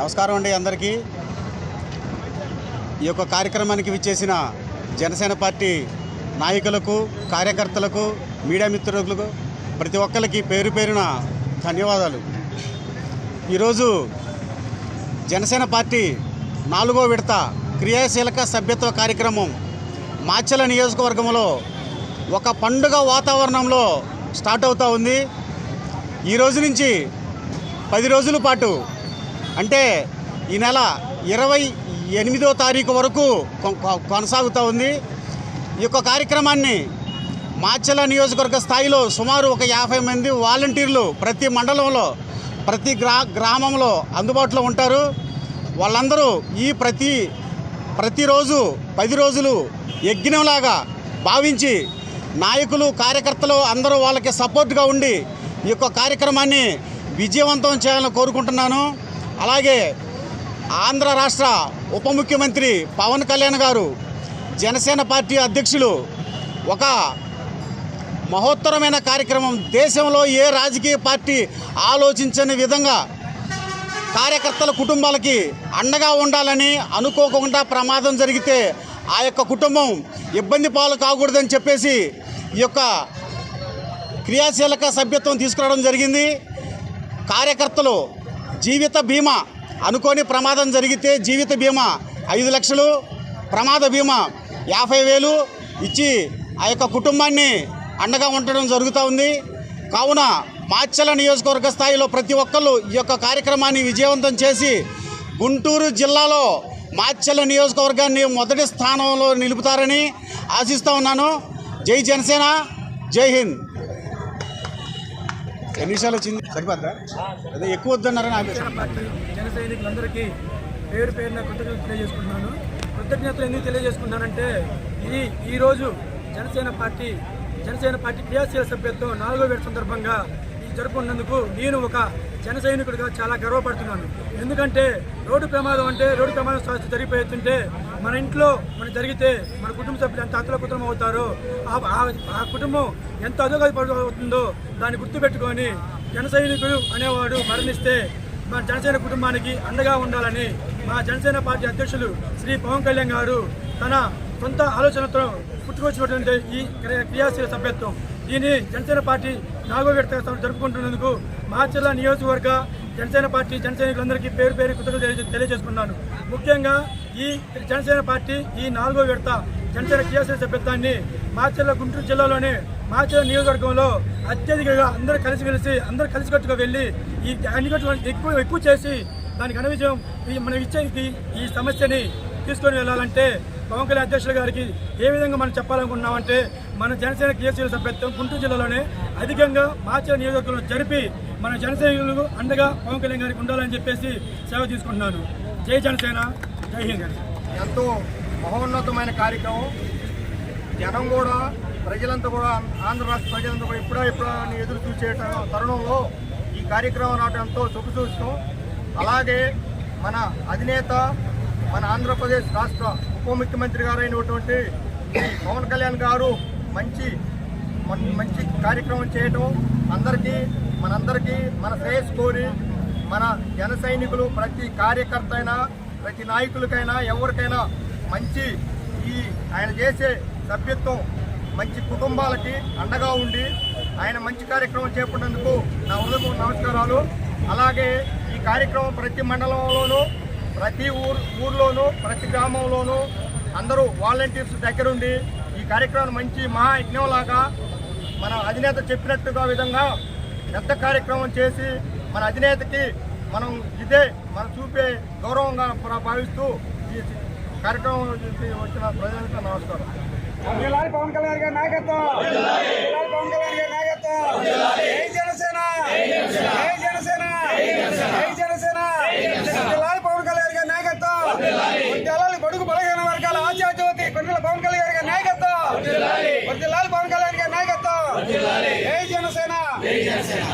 నమస్కారం అండి అందరికీ. ఈ యొక్క కార్యక్రమానికి విచ్చేసిన జనసేన పార్టీ నాయకులకు కార్యకర్తలకు మీడియా మిత్రులకు ప్రతి ఒక్కరికి పేరు పేరున ధన్యవాదాలు. ఈరోజు జనసేన పార్టీ నాలుగో విడత క్రియాశీలక సభ్యత్వ కార్యక్రమం మాచల నియోజకవర్గంలో ఒక పండుగ వాతావరణంలో స్టార్ట్ అవుతూ ఉంది. ఈ రోజు నుంచి పది రోజుల పాటు అంటే ఈ నెల ఇరవై ఎనిమిదో తారీఖు వరకు కొ- కొ- కొనసాగుతూ ఉంది. ఈ యొక్క కార్యక్రమాన్ని మాచెల నియోజకవర్గ స్థాయిలో సుమారు ఒక యాభై మంది వాలంటీర్లు ప్రతి మండలంలో ప్రతి గ్రా గ్రామంలో అందుబాటులో ఉంటారు. వాళ్ళందరూ ఈ ప్రతి ప్రతిరోజు పది రోజులు యజ్ఞంలాగా భావించి నాయకులు కార్యకర్తలు అందరూ వాళ్ళకి సపోర్ట్గా ఉండి ఈ యొక్క కార్యక్రమాన్ని విజయవంతం చేయాలని కోరుకుంటున్నాను. అలాగే ఆంధ్ర రాష్ట్ర ఉప ముఖ్యమంత్రి పవన్ కళ్యాణ్ గారు జనసేన పార్టీ అధ్యక్షులు ఒక మహోత్తరమైన కార్యక్రమం దేశంలో ఏ రాజకీయ పార్టీ ఆలోచించని విధంగా కార్యకర్తల కుటుంబాలకి అండగా ఉండాలని అనుకోకుండా ప్రమాదం జరిగితే ఆ యొక్క కుటుంబం ఇబ్బంది పాలు కాకూడదని చెప్పేసి ఈ యొక్క క్రియాశీలక సభ్యత్వం తీసుకురావడం జరిగింది. కార్యకర్తలు జీవిత బీమా అనుకోని ప్రమాదం జరిగితే జీవిత బీమా ఐదు లక్షలు ప్రమాద బీమా యాభై వేలు ఇచ్చి ఆ యొక్క కుటుంబాన్ని అండగా ఉండడం జరుగుతూ ఉంది. కావున మాచల నియోజకవర్గ స్థాయిలో ప్రతి ఒక్కళ్ళు ఈ యొక్క కార్యక్రమాన్ని విజయవంతం చేసి గుంటూరు జిల్లాలో మాచల నియోజకవర్గాన్ని మొదటి స్థానంలో నిలుపుతారని ఆశిస్తూ ఉన్నాను. జై జనసేన జై హింద్. ఎన్నిసార్లు వచ్చింది? సరిపోద్దా? అదే ఎక్కువ వద్దన్నారని జన సైనికులందరికీ పేరు పేరున కృతజ్ఞతలు తెలియజేసుకుంటున్నాను. కృతజ్ఞతలు ఎందుకు తెలియజేసుకున్నానంటే ఈ ఈరోజు జనసేన పార్టీ జనసేన పార్టీ క్రియాశీల సభ్యత్వం నాలుగో విడత సందర్భంగా ఈ జరుపుకున్నందుకు నేను ఒక జన సైనికుడిగా చాలా గర్వపడుతున్నాను. ఎందుకంటే రోడ్డు ప్రమాదం అంటే రోడ్డు ప్రమాదం సమస్య జరిగిపోతుంటే మన ఇంట్లో మన జరిగితే మన కుటుంబ సభ్యులు ఎంత అతల కుటుంబం అవుతారో ఆ- ఆ- ఆ కుటుంబం ఎంత అధోగతి అవుతుందో దాన్ని గుర్తుపెట్టుకొని జన సైనికుడు అనేవాడు మరణిస్తే మా జనసేన కుటుంబానికి అండగా ఉండాలని మా జనసేన పార్టీ అధ్యక్షులు శ్రీ పవన్ కళ్యాణ్ గారు తన సొంత ఆలోచనతో పుట్టుకొచ్చినటువంటి ఈ క్రియాశీల సభ్యత్వం. దీన్ని జనసేన పార్టీ నాలుగో జరుపుకుంటున్నందుకు జరుపుకుంటున్నందుకు జిల్లా నియోజకవర్గ జనసేన పార్టీ జనసైనికులందరికీ పేరు పేరు కృతజ్ఞతలు తెలియజేసుకున్నాను. ముఖ్యంగా ఈ జనసేన పార్టీ ఈ నాలుగో విడత జనసేన క్రియాశీల సభ్యత్వాన్ని మాచర్ల గుంటూరు జిల్లాలోనే మాచర్ల నియోజకవర్గంలో అత్యధికంగా అందరూ కలిసిమెలిసి అందరూ కలిసికట్టుగా వెళ్ళి ఈ అన్నికట్టు ఎక్కువ ఎక్కువ చేసి దానికి ఘన విజయం మనం ఇచ్చే ఈ- సమస్యని తీసుకొని వెళ్ళాలంటే పవన్ కళ్యాణ్ అధ్యక్షుల గారికి ఏ విధంగా మనం చెప్పాలనుకున్నామంటే మన జనసేన కేసీఆర్ సభ్యత్వం గుంటూరు జిల్లాలోనే అధికంగా మాచర్ల నియోజకవర్గంలో జరిపి మన జనసేనకు అండగా పవన్ కళ్యాణ్ గారికి ఉండాలని చెప్పేసి సేవ తీసుకుంటున్నాను. జై జనసేన జై హింద్. ఎంతో మహోన్నతమైన కార్యక్రమం. జనం కూడా ప్రజలంతా కూడా ఆంధ్ర రాష్ట్ర ప్రజలంతా కూడా ఇప్పుడా ఇప్పుడా ఎదురు చూసే తరుణంలో ఈ కార్యక్రమం రావడం ఎంతో శుభసూచకం. అలాగే మన అధినేత మన ఆంధ్రప్రదేశ్ రాష్ట్ర ఉప ముఖ్యమంత్రి గారు అయినటువంటి పవన్ కళ్యాణ్ గారు మంచి మంచి కార్యక్రమం చేయటం అందరికీ మనందరికీ మన శ్రేయస్ కోరి మన జన సైనికులు ప్రతి కార్యకర్త అయినా ప్రతి నాయకులకైనా ఎవరికైనా మంచి ఈ ఆయన చేసే సభ్యత్వం మంచి కుటుంబాలకి అండగా ఉండి ఆయన మంచి కార్యక్రమం చేపట్టినందుకు నా ఉదయం నమస్కారాలు. అలాగే ఈ కార్యక్రమం ప్రతి మండలంలోనూ ప్రతి ఊరు ఊర్లోనూ ప్రతి గ్రామంలోనూ అందరూ వాలంటీర్స్ దగ్గరుండి ఈ కార్యక్రమాన్ని మంచి మహాయజ్ఞంలాగా మన అధినేత చెప్పినట్టుగా విధంగా పెద్ద కార్యక్రమం చేసి మన అధినేతకి మనం ఇదే మనం చూపే గౌరవంగా భావిస్తూ ఈ కార్యక్రమం వచ్చిన ప్రజలకు నమస్కారం. పవన్ కళ్యాణ్ గారి నాయకత్వం. పవన్ కళ్యాణ్ గారి నాయకత్వం. జై జనసేన. జై జనసేన. జై జనసేన. పవన్ కళ్యాణ్ గారి నాయకత్వం. జలాలి బడుగు బలహీన వర్గాల ఆశాజ్యోతి కొండల పవన్ కళ్యాణ్ గారి నాయకత్వం. వర్తిలాల్ పవన్ కళ్యాణ్ గారి నాయకత్వం. జై జనసేన జై జనసేన.